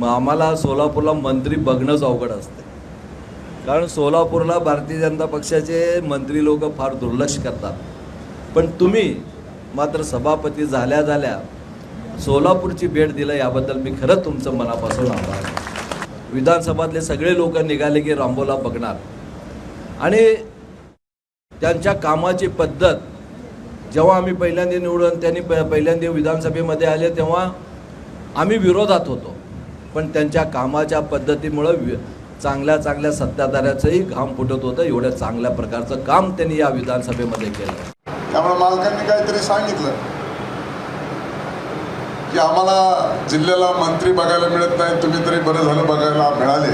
मग आम्हाला सोलापूरला मंत्री बघणंच अवघड असते कारण सोलापूरला भारतीय जनता पक्षाचे मंत्री लोक फार दुर्लक्ष करतात. पण तुम्ही मात्र सभापती झाल्या झाल्या सोलापूरची भेट दिलं याबद्दल मी खरंच तुमचं मनापासून आभार. आहे. विधानसभातले सगळे लोक निघाले की रामबोला बघणार. आणि त्यांच्या कामाची पद्धत जेव्हा आम्ही पहिल्यांदा निवडून त्यांनी प पहिल्यांदा विधानसभेमध्ये आले तेव्हा आम्ही विरोधात होतो. पण त्यांच्या कामाच्या पद्धतीमुळं चांगल्या चांगल्या सत्ताधाऱ्याचंही घाम फुटत होतं एवढ्या चांगल्या प्रकारचं काम त्यांनी या विधानसभेमध्ये केलं. त्यामुळे मालकांनी काहीतरी सांगितलं. की आम्हाला जिल्ह्याला मंत्री बघायला मिळत नाही तुम्ही तरी बरं झालं बघायला मिळाले.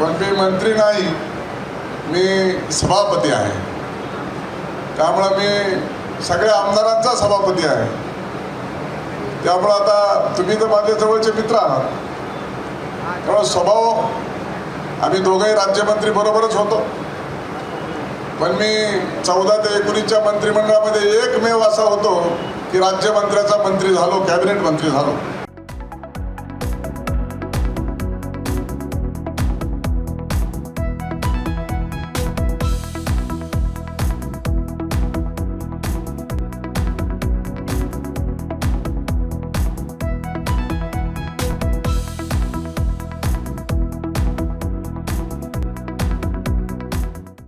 पण मी मंत्री नाही मी सभापती आहे. त्यामुळे मी सगळ्या आमदारांचा सभापती आहे. त्यामुळं आता तुम्ही तर माझ्या जवळचे मित्र आहात. त्यामुळे स्वभाव आम्ही दोघंही राज्यमंत्री बरोबरच होतो. पण मी चौदा ते एकोणीसच्या मंत्रिमंडळामध्ये एकमेव असा होतो की राज्यमंत्र्याचा मंत्री झालो कॅबिनेट मंत्री झालो.